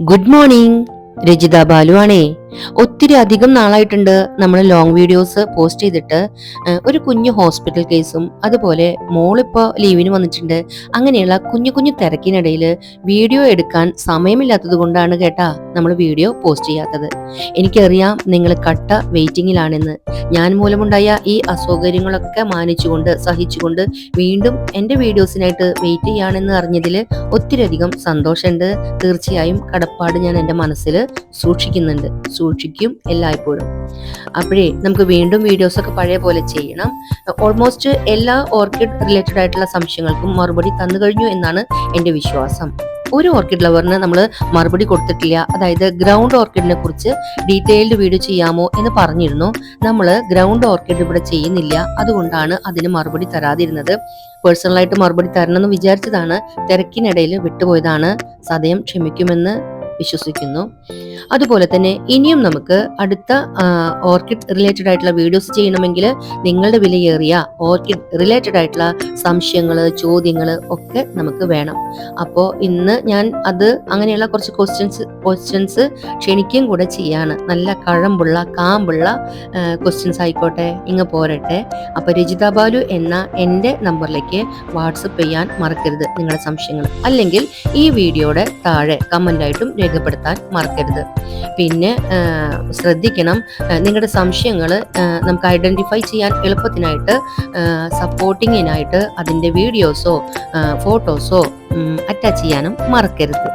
Good morning Rajitha Balu ആണേ ഒത്തിരി അധികം നാളായിട്ടുണ്ട് നമ്മൾ ലോങ് വീഡിയോസ് പോസ്റ്റ് ചെയ്തിട്ട്. ഒരു കുഞ്ഞു ഹോസ്പിറ്റൽ കേസും അതുപോലെ മോളിപ്പോൾ ലീവിന് വന്നിട്ടുണ്ട്. അങ്ങനെയുള്ള കുഞ്ഞു കുഞ്ഞു തിരക്കിനിടയിൽ വീഡിയോ എടുക്കാൻ സമയമില്ലാത്തത് കൊണ്ടാണ് കേട്ടാ നമ്മൾ വീഡിയോ പോസ്റ്റ് ചെയ്യാത്തത്. എനിക്കറിയാം നിങ്ങൾ കട്ട വെയിറ്റിങ്ങിലാണെന്ന് ഞാൻ മൂലമുണ്ടായ ഈ അസൗകര്യങ്ങളൊക്കെ മാനിച്ചുകൊണ്ട് സഹിച്ചുകൊണ്ട് വീണ്ടും എന്റെ വീഡിയോസിനായിട്ട് വെയിറ്റ് ചെയ്യാണെന്ന് അറിഞ്ഞതിൽ ഒത്തിരി അധികം സന്തോഷമുണ്ട്. തീർച്ചയായും കടപ്പാട് ഞാൻ എന്റെ മനസ്സിൽ സൂക്ഷിക്കുന്നുണ്ട്. സൂക്ഷിക്കും എല്ലായ്പ്പോഴും. അപ്പോഴേ നമുക്ക് വീണ്ടും വീഡിയോസ് ഒക്കെ പഴയ പോലെ ചെയ്യണം. ഓൾമോസ്റ്റ് എല്ലാ ഓർക്കിഡ് റിലേറ്റഡ് ആയിട്ടുള്ള സംശയങ്ങൾക്കും മറുപടി തന്നു കഴിഞ്ഞു എന്നാണ് എന്റെ വിശ്വാസം. ഒരു ഓർക്കിഡ് ലവറിന് നമ്മൾ മറുപടി കൊടുത്തിട്ടില്ല. അതായത് ഗ്രൗണ്ട് ഓർക്കിഡിനെ കുറിച്ച് ഡീറ്റെയിൽഡ് വീഡിയോ ചെയ്യാമോ എന്ന് പറഞ്ഞിരുന്നു. നമ്മൾ ഗ്രൗണ്ട് ഓർക്കിഡ് ഇവിടെ ചെയ്യുന്നില്ല. അതുകൊണ്ടാണ് അതിന് മറുപടി തരാതിരുന്നത്. പേഴ്സണലായിട്ട് മറുപടി തരണമെന്ന് വിചാരിച്ചതാണ്. തിരക്കിനിടയിൽ വിട്ടുപോയതാണ്. സദയം ക്ഷമിക്കുമെന്ന് വിശ്വസിക്കുന്നു. അതുപോലെ തന്നെ ഇനിയും നമുക്ക് അടുത്ത ഓർക്കിഡ് റിലേറ്റഡ് ആയിട്ടുള്ള വീഡിയോസ് ചെയ്യണമെങ്കിൽ നിങ്ങളുടെ വിലയേറിയ ഓർക്കിഡ് റിലേറ്റഡ് ആയിട്ടുള്ള സംശയങ്ങൾ ചോദ്യങ്ങൾ ഒക്കെ നമുക്ക് വേണം. അപ്പോൾ ഇന്ന് ഞാൻ അത് അങ്ങനെയുള്ള കുറച്ച് ക്വസ്റ്റ്യൻസ് ക്വസ്റ്റ്യൻസ് ക്ഷണിക്കുകയും കൂടെ ചെയ്യാണ്. നല്ല കഴമ്പുള്ള കാമ്പുള്ള ക്വസ്റ്റ്യൻസ് ആയിക്കോട്ടെ ഇങ്ങ് പോരട്ടെ. അപ്പോൾ രജിത ബാലു എന്ന എന്റെ നമ്പറിലേക്ക് വാട്സപ്പ് ചെയ്യാൻ മറക്കരുത് നിങ്ങളുടെ സംശയങ്ങൾ അല്ലെങ്കിൽ ഈ വീഡിയോയുടെ താഴെ കമന്റായിട്ടും രേഖപ്പെടുത്താൻ മറക്കരുത്. പിന്നെ ശ്രദ്ധിക്കണം നിങ്ങളുടെ സംശയങ്ങൾ നമുക്ക് ഐഡന്റിഫൈ ചെയ്യാൻ എളുപ്പത്തിനായിട്ട് സപ്പോർട്ടിങ്ങിനായിട്ട് അതിന്റെ വീഡിയോസോ ഫോട്ടോസോ അറ്റാച്ച് ചെയ്യാനും മറക്കരുത്.